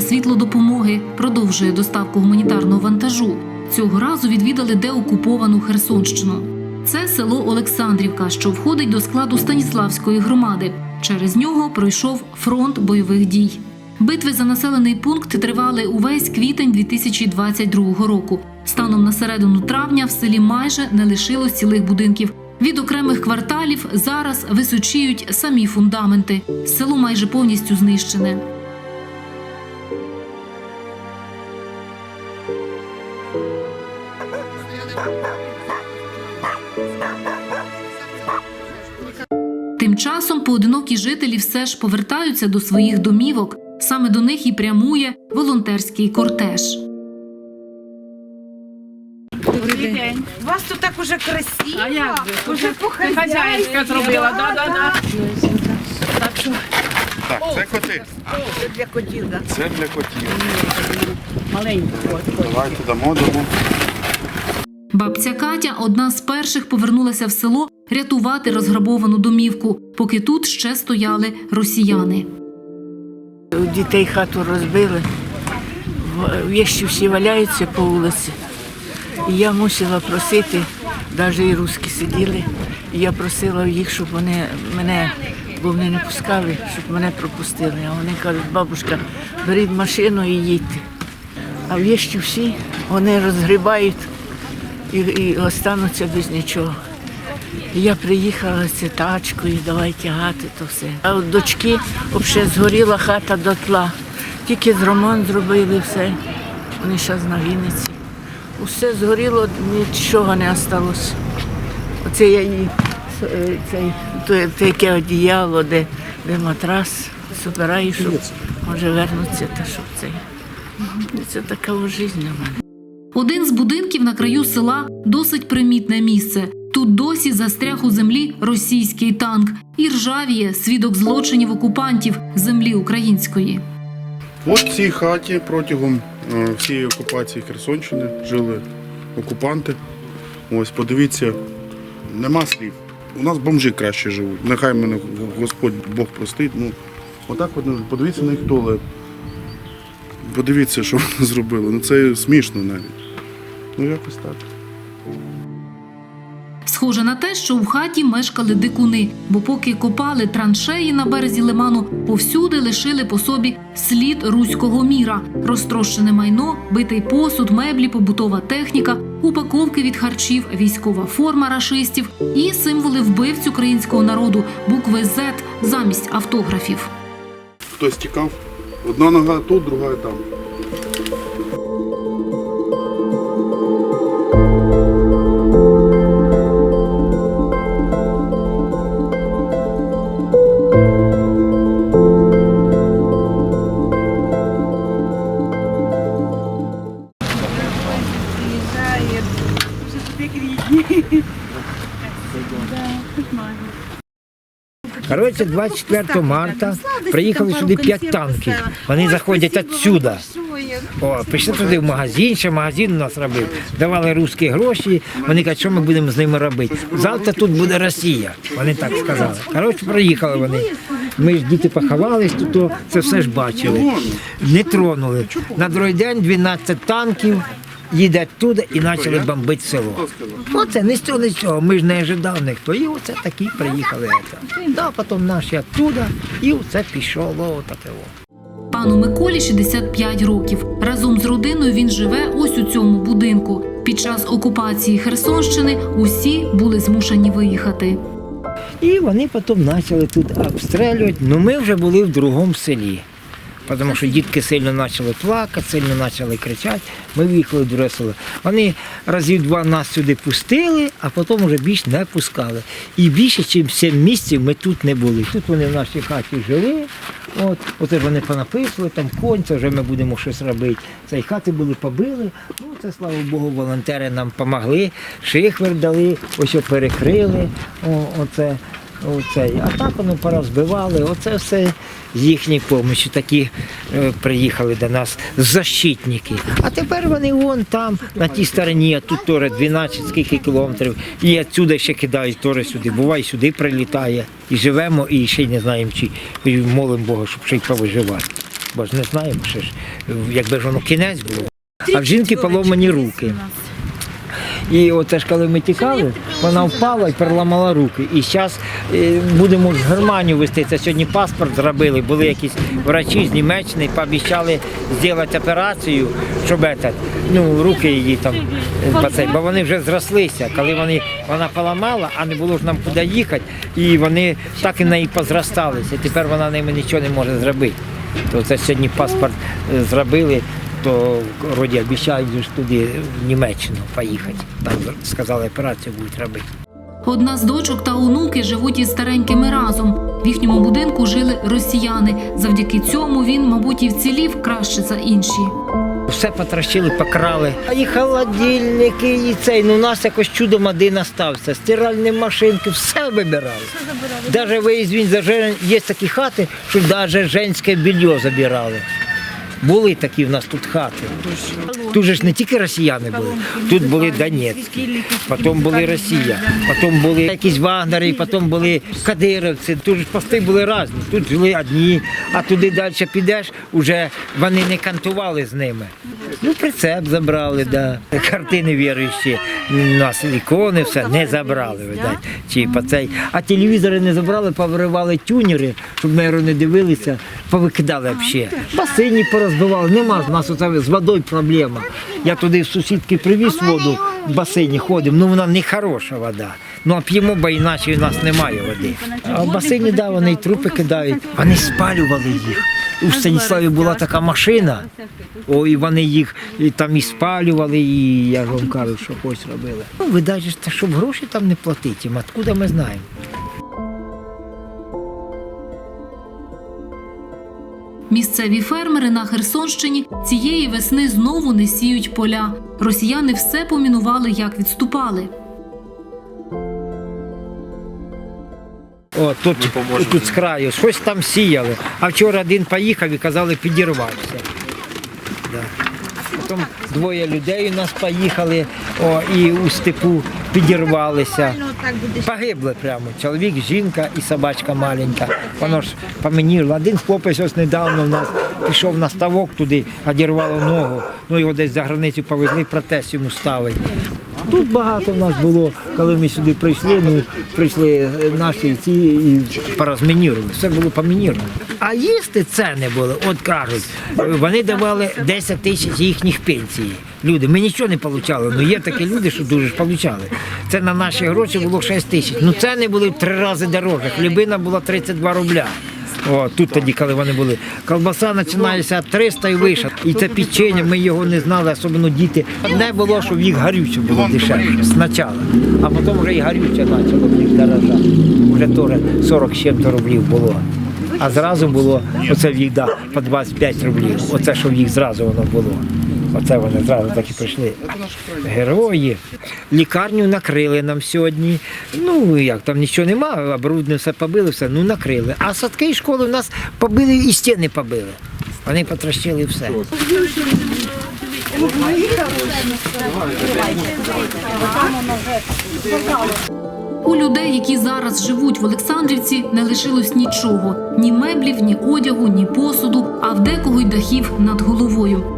світлодопомоги продовжує доставку гуманітарного вантажу. Цього разу відвідали деокуповану Херсонщину. Це село Олександрівка, що входить до складу Станіславської громади. Через нього пройшов фронт бойових дій. Битви за населений пункт тривали увесь квітень 2022 року. Станом на середину травня в селі майже не лишилось цілих будинків. Від окремих кварталів зараз височіють самі фундаменти. Село майже повністю знищене. Тим часом поодинокі жителі все ж повертаються до своїх домівок. Саме до них і прямує волонтерський кортеж. Добрий день. У вас тут так уже красиво, А як же? уже по зробила, да, да, да. Так що Так, це коти. Це для котів, да. Це для котів. маленько. Давайте дамо дамо. Бабця Катя одна з перших повернулася в село рятувати розграбовану домівку, поки тут ще стояли росіяни. Дітей хату розбили, вещі всі валяються по вулиці. І я мусила просити, навіть і русські сиділи, і я просила їх, щоб вони мене, бо вони не пускали, щоб мене пропустили. А вони кажуть, бабушка, беріть машину і їдьте. А вещі всі вони розгрібають і, і остануться без нічого. Я приїхала з тачкою, давай тягати то все. А от дочки взагалі згоріла хата дотла. Тільки з ремонт зробили все. Вони зараз на Вінниці. Усе згоріло, нічого не залишилось. Оце я їй е, те- таке одіяло, де, де матрас збираю, щоб може вернуться та щоб цей. Це така життя в мене. Один з будинків на краю села досить примітне місце. Тут досі застряг у землі російський танк і ржавіє свідок злочинів окупантів землі української. От в цій хаті протягом е, всієї окупації Херсонщини жили окупанти. Ось подивіться, нема слів. У нас бомжі краще живуть. Нехай мене Господь Бог простить. Ну, отак от, подивіться на їх туалет. Подивіться, що вони зробили. Ну це смішно навіть. Ну якось так. Схоже на те, що в хаті мешкали дикуни, бо поки копали траншеї на березі лиману, повсюди лишили по собі слід руського міра, розтрощене майно, битий посуд, меблі, побутова техніка, упаковки від харчів, військова форма рашистів і символи вбивць українського народу, букви Z замість автографів. Хтось тікав. Одна нога тут, друга там. Коротше, 24 марта приїхали сюди 5 танків. Вони заходять відсюди. О, прийшли туди в магазин, ще магазин у нас робив. Давали русські гроші. Вони кажуть, що ми будемо з ними робити. Завтра тут буде Росія. Вони так сказали. Коротше, приїхали вони. Ми ж діти поховались, тут то це все ж бачили. Не тронули. На другий день 12 танків. Їдуть туди і почали бомбити село. Оце не з цього, не з цього. Ми ж не ожидав ніхто. І оце такі приїхали. це. Да, потім наші оттуда, і оце пішло отаке. о. Пану Миколі 65 років. Разом з родиною він живе ось у цьому будинку. Під час окупації Херсонщини усі були змушені виїхати. І вони потім почали тут обстрілювати. Ну ми вже були в другому селі. Тому що дітки сильно почали плакати, сильно почали кричати. Ми виїхали в друге село. Вони разів два нас сюди пустили, а потім вже більш не пускали. І більше, ніж 7 місяців ми тут не були. Тут вони в нашій хаті жили. От, от вони понаписували, там конь, це вже ми будемо щось робити. Цей хати були побили. Ну, це слава Богу, волонтери нам допомогли, шихвер дали, ось перекрили. О, оце. Оце. А так воно порозбивали, оце все з їхньої допомоги. Такі е, приїхали до нас защитники. А тепер вони вон там, на тій стороні, а тут теж 12 скільки кілометрів. І відсюди ще кидають теж сюди. Буває, сюди прилітає. І живемо, і ще не знаємо, чи і молимо Бога, щоб ще й повиживати. бо ж не знаємо, що ж, якби ж воно кінець було. А в жінки поломані руки. І от теж коли ми тікали, вона впала і переламала руки. І зараз будемо в Германію вести. Це сьогодні паспорт зробили. Були якісь врачі з Німеччини, пообіцяли зробити операцію, щоб этот, ну, руки її там, е, бо вони вже зрослися. Коли вони, вона поламала, а не було ж нам куди їхати, і вони так і в неї позросталися. Тепер вона ними нічого не може зробити. То це сьогодні паспорт е, зробили то вроді обіцяють ж туди в Німеччину поїхати. Там сказали, операцію будуть робити. Одна з дочок та онуки живуть із старенькими разом. В їхньому будинку жили росіяни. Завдяки цьому він, мабуть, і вцілів краще за інші. Все потрощили, покрали. А І холодильники, і цей. Ну у нас якось чудом один остався. Стиральні машинки, все вибирали. Навіть ви извинь, за жен... є такі хати, що навіть женське белье забирали. Були такі в нас тут хати. Тут же ж не тільки росіяни були, тут були Донецькі, потім були Росія, потім були якісь вагнери, потім були кадировці. Тут ж пости були різні. Тут жили одні, а туди далі підеш, вже вони не кантували з ними. Ну, прицеп забрали, да. Картини віруючі, у нас ікони, все не забрали, видать. Цей. А телевізори не забрали, повиривали тюнери, щоб миру не дивилися, повикидали взагалі. Басейні порозбивали, нема у нас з водою проблема. Я туди в сусідки привіз воду, в басейні ходимо, ну вона не хороша вода. Ну а п'ємо, бо іначе в нас немає води. А в басейні, да, вони й трупи кидають, вони спалювали їх. У Станіславі була така машина, о, і вони їх і там і спалювали, і я ж вам кажу, що хоч робили. Ну, ви навіть, щоб гроші там не платити, їм, откуда ми знаємо. Місцеві фермери на Херсонщині цієї весни знову не сіють поля. Росіяни все помінували, як відступали. О, тут, тут з краю, щось там сіяли. А вчора один поїхав і казали, підірвався. Да. Потім двоє людей у нас поїхали о, і у степу підірвалися. Погибли прямо. Чоловік, жінка і собачка маленька. Воно ж помініло. Один хлопець ось недавно в нас пішов на ставок туди, одірвало ногу. Ну його десь за границю повезли, протез йому ставить. Тут багато в нас було, коли ми сюди прийшли, ну прийшли наші ці і порозмінірували. Все було помініровано. А їсти ціни були, от кажуть, вони давали 10 тисяч їхніх пенсій. Люди, ми нічого не отримали. Ну є такі люди, що дуже ж отримали. Це на наші гроші було 6 тисяч. Ну ціни були в три рази дорожче. Хлібина була 32 рубля. О, тут тоді, коли вони були. Колбаса починається 300 і вище. І це печення, ми його не знали, особливо діти. Не було, щоб їх гарюче було дешевше спочатку. А потім вже і гарюче почало в них дорожати. Вже теж 40 з чим-то рублів було. А зразу було, оце в їх да, по 25 рублів. Оце, що в їх зразу воно було. Оце вони зразу так і прийшли. Герої. Лікарню накрили нам сьогодні. Ну як там нічого нема, обрудне все побили, все, ну накрили. А садки і школи в нас побили і стіни побили. Вони потрощили все. У людей, які зараз живуть в Олександрівці, не лишилось нічого: ні меблів, ні одягу, ні посуду, а в декого й дахів над головою.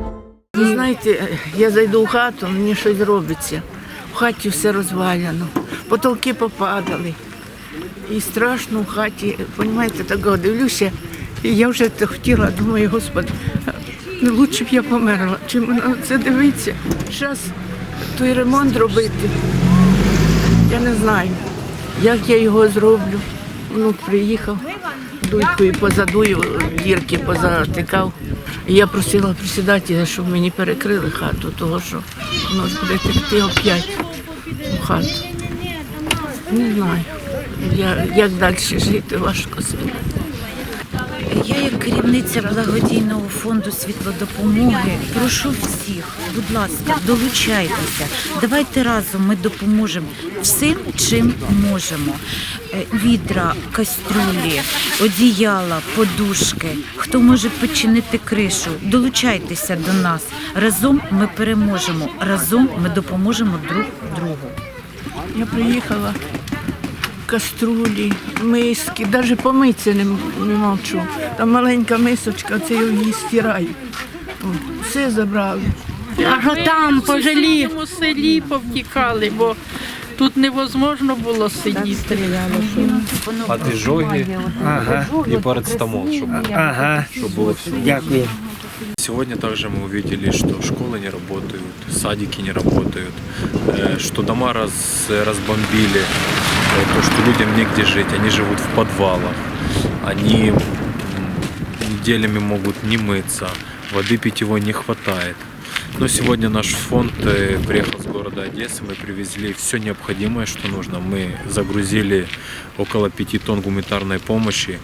Ви знаєте, я зайду в хату, мені щось робиться. В хаті все розваляно, потолки попадали. І страшно в хаті, розумієте, такого дивлюся. І я вже хотіла, думаю, господи, лучше б я померла, чим на це дивитися. Зараз той ремонт робити. Я не знаю, як я його зроблю. Внук приїхав, дуйкою позадую, дірки позатикав. Я просила присідати, щоб мені перекрили хату, тому що воно буде текти оп'ять у хату. Не знаю, я, як далі жити, важко собі. Я, як керівниця благодійного фонду світлодопомоги, прошу всіх, будь ласка, долучайтеся. Давайте разом ми допоможемо всім, чим можемо. Е, Відра, каструлі, одіяла, подушки. Хто може починити кришу, долучайтеся до нас. Разом ми переможемо. Разом ми допоможемо друг другу. Я приїхала, каструлі, миски, навіть помитися не, м- не мовчу. Там маленька мисочка, це я її стираю. О, Все забрали. А що там по сусідньому селі повтікали, бо тут невозможно було сидіти. От изжоги Ага, и парацетамол, чтобы, ага. чтобы было все. Дякую. Сегодня также мы увидели, что школы не работают, садики не работают, э, что дома раз, разбомбили, э, то, что людям негде жить, они живут в подвалах, они неделями могут не мыться, воды питьевой не хватает. Но сегодня наш фонд э, приехал с города Одессы, мы привезли все необходимое, что нужно. Мы загрузили около пяти тонн гуманитарной помощи,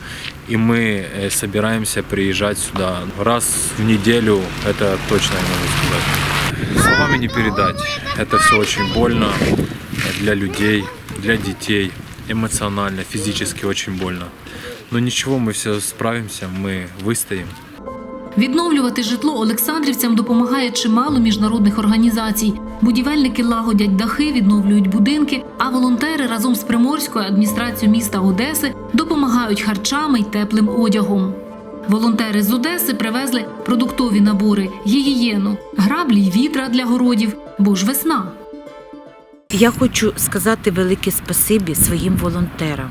и мы э, собираемся приезжать сюда раз в неделю, это точно я могу сказать. Словами не передать. Это все очень больно для людей, для детей, эмоционально, физически очень больно. Но ничего, мы все справимся, мы выстоим. Відновлювати житло Олександрівцям допомагає чимало міжнародних організацій. Будівельники лагодять дахи, відновлюють будинки, а волонтери разом з приморською адміністрацією міста Одеси допомагають харчами й теплим одягом. Волонтери з Одеси привезли продуктові набори, гігієну, граблі й відра для городів, бо ж весна. Я хочу сказати велике спасибі своїм волонтерам.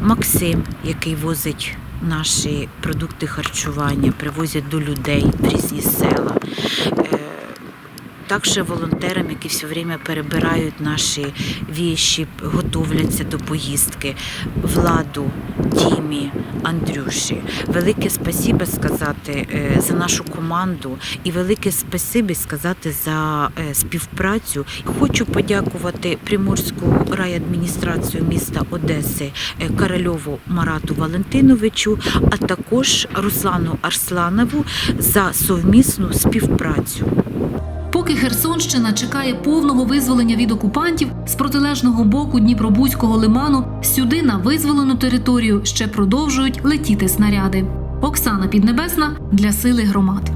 Максим, який возить наші продукти харчування, привозять до людей в різні села. Також волонтерам, які все время перебирають наші віші, готовляться до поїздки, Владу, Дімі, Андрюші. Велике спасибо сказати е, за нашу команду і велике спасибі сказати за е, співпрацю. Хочу подякувати Приморську райадміністрацію міста Одеси е, Каральову Марату Валентиновичу, а також Руслану Арсланову за совмісну співпрацю. Поки Херсонщина чекає повного визволення від окупантів з протилежного боку Дніпробузького лиману, сюди на визволену територію ще продовжують летіти снаряди. Оксана Піднебесна для сили громад.